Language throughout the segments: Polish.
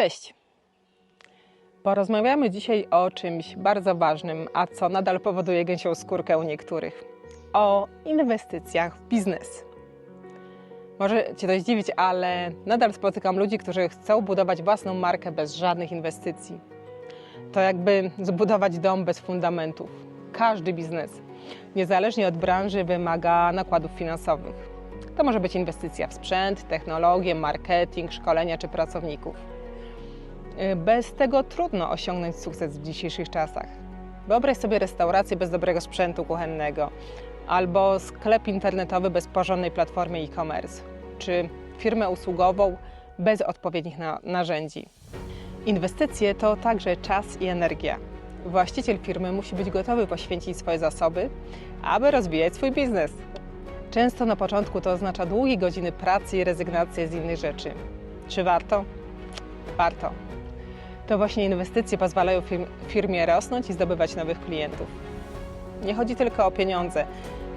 Cześć! Porozmawiamy dzisiaj o czymś bardzo ważnym, a co nadal powoduje gęsią skórkę u niektórych. O inwestycjach w biznes. Może Cię to zdziwić, ale nadal spotykam ludzi, którzy chcą budować własną markę bez żadnych inwestycji. To jakby zbudować dom bez fundamentów. Każdy biznes, niezależnie od branży, wymaga nakładów finansowych. To może być inwestycja w sprzęt, technologię, marketing, szkolenia czy pracowników. Y, Bez tego trudno osiągnąć sukces w dzisiejszych czasach. Wyobraź sobie restaurację bez dobrego sprzętu kuchennego, albo sklep internetowy bez porządnej platformy e-commerce, czy firmę usługową bez odpowiednich na- narzędzi. Inwestycje to także czas i energia. Właściciel firmy musi być gotowy poświęcić swoje zasoby, aby rozwijać swój biznes. Często na początku to oznacza długie godziny pracy i rezygnację z innych rzeczy. Czy warto? Warto. To właśnie inwestycje pozwalają firm- firmie rosnąć i zdobywać nowych klientów. Nie chodzi tylko o pieniądze.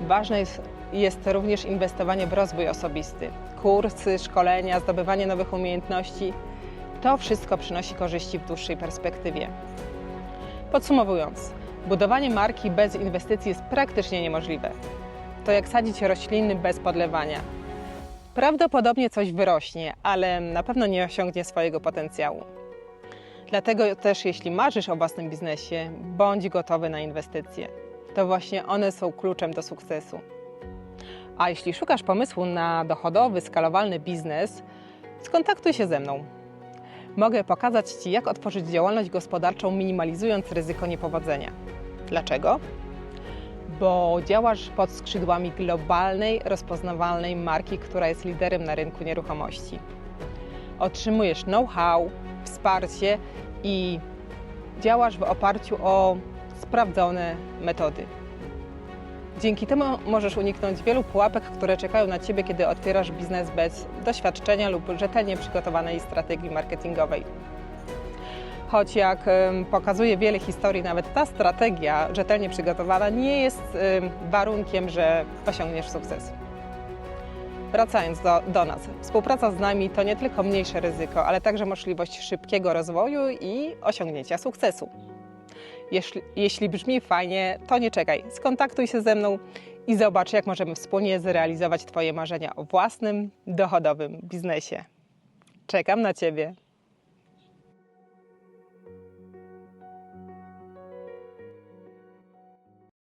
Ważne jest, jest również inwestowanie w rozwój osobisty. Kursy, szkolenia, zdobywanie nowych umiejętności to wszystko przynosi korzyści w dłuższej perspektywie. Podsumowując, budowanie marki bez inwestycji jest praktycznie niemożliwe. To jak sadzić rośliny bez podlewania. Prawdopodobnie coś wyrośnie, ale na pewno nie osiągnie swojego potencjału. Dlatego też, jeśli marzysz o własnym biznesie, bądź gotowy na inwestycje. To właśnie one są kluczem do sukcesu. A jeśli szukasz pomysłu na dochodowy, skalowalny biznes, skontaktuj się ze mną. Mogę pokazać Ci, jak otworzyć działalność gospodarczą, minimalizując ryzyko niepowodzenia. Dlaczego? Bo działasz pod skrzydłami globalnej, rozpoznawalnej marki, która jest liderem na rynku nieruchomości. Otrzymujesz know-how, wsparcie i działasz w oparciu o sprawdzone metody. Dzięki temu możesz uniknąć wielu pułapek, które czekają na Ciebie, kiedy otwierasz biznes bez doświadczenia lub rzetelnie przygotowanej strategii marketingowej. Choć jak pokazuje wiele historii, nawet ta strategia rzetelnie przygotowana nie jest em, warunkiem, że osiągniesz sukces. Wracając do, do nas, współpraca z nami to nie tylko mniejsze ryzyko, ale także możliwość szybkiego rozwoju i osiągnięcia sukcesu. Jeśli, jeśli brzmi fajnie, to nie czekaj. Skontaktuj się ze mną i zobacz, jak możemy wspólnie zrealizować Twoje marzenia o własnym, dochodowym biznesie. Czekam na Ciebie.